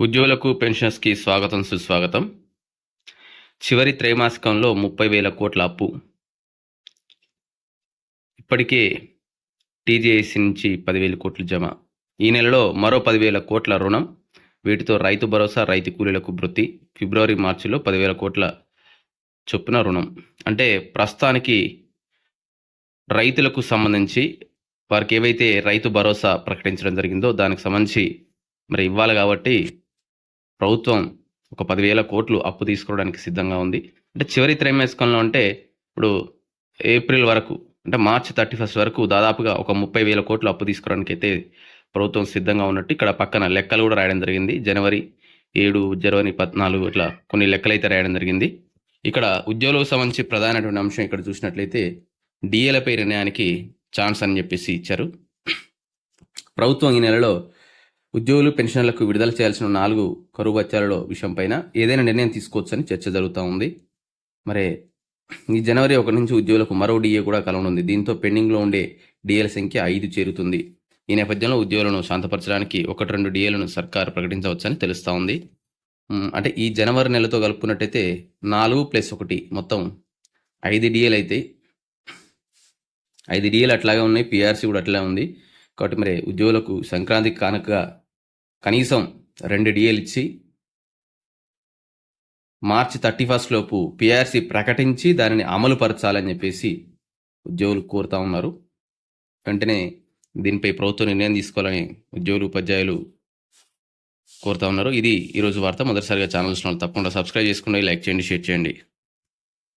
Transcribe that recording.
ఉద్యోగులకు పెన్షన్స్కి స్వాగతం సుస్వాగతం. చివరి త్రైమాసికంలో ముప్పై వేల కోట్ల అప్పు. ఇప్పటికే టీజేఏసీ నుంచి పదివేల కోట్లు జమ. ఈ నెలలో మరో పదివేల కోట్ల రుణం వీటితో రైతు భరోసా రైతు కూలీలకు వృత్తి ఫిబ్రవరి మార్చిలో పదివేల కోట్ల చొప్పున రుణం. అంటే ప్రస్తుతానికి రైతులకు సంబంధించి వారికి ఏవైతే రైతు భరోసా ప్రకటించడం జరిగిందో దానికి సంబంధించి మరి ఇవ్వాలి కాబట్టి ప్రభుత్వం ఒక పదివేల కోట్లు అప్పు తీసుకోవడానికి సిద్ధంగా ఉంది. అంటే చివరి త్రైమాసికంలో అంటే ఇప్పుడు ఏప్రిల్ వరకు అంటే మార్చి థర్టీ ఫస్ట్ వరకు దాదాపుగా ఒక ముప్పై వేల కోట్లు అప్పు తీసుకోవడానికి అయితే ప్రభుత్వం సిద్ధంగా ఉన్నట్టు ఇక్కడ పక్కన లెక్కలు కూడా రాయడం జరిగింది. జనవరి ఏడు జనవరి పద్నాలుగు ఇట్లా కొన్ని లెక్కలు అయితే రాయడం జరిగింది. ఇక్కడ ఉద్యోగులకు సంబంధించి ప్రధానమైన అంశం ఇక్కడ చూసినట్లయితే డిఏలపై నిర్ణయానికి ఛాన్స్ అని చెప్పేసి ఇచ్చారు. ప్రభుత్వం ఈ నెలలో ఉద్యోగులు పెన్షన్లకు విడుదల చేయాల్సిన నాలుగు కరువు బత్యాలలో విషయంపైన ఏదైనా నిర్ణయం తీసుకోవచ్చని చర్చ జరుగుతూ ఉంది. మరి ఈ జనవరి ఒకటి నుంచి ఉద్యోగులకు మరో డిఏ కూడా కలవనుంది. దీంతో పెండింగ్లో ఉండే డిఏల సంఖ్య ఐదు చేరుతుంది. ఈ నేపథ్యంలో ఉద్యోగులను శాంతపరచడానికి ఒకటి రెండు డిఏలను సర్కార్ ప్రకటించవచ్చని తెలుస్తూ ఉంది. అంటే ఈ జనవరి నెలతో కలుపుకున్నట్టయితే నాలుగు ప్లస్ ఒకటి మొత్తం ఐదు డిఏలు అయితే ఐదు డిఏలు అట్లాగే ఉన్నాయి. పిఆర్సీ కూడా అట్లా ఉంది. కాబట్టి మరి ఉద్యోగులకు సంక్రాంతికి కానుకగా కనీసం రెండు డిఏలు ఇచ్చి మార్చి థర్టీ ఫస్ట్ లోపు పిఆర్సీ ప్రకటించి దానిని అమలు పరచాలని చెప్పేసి ఉద్యోగులు కోరుతా ఉన్నారు. వెంటనే దీనిపై ప్రభుత్వం నిర్ణయం తీసుకోవాలని ఉద్యోగులు ఉపాధ్యాయులు కోరుతా ఉన్నారు. ఇది ఈరోజు వార్త. మొదటిసారిగా ఛానల్స్ తప్పకుండా సబ్స్క్రైబ్ చేసుకోండి లైక్ చేయండి షేర్ చేయండి.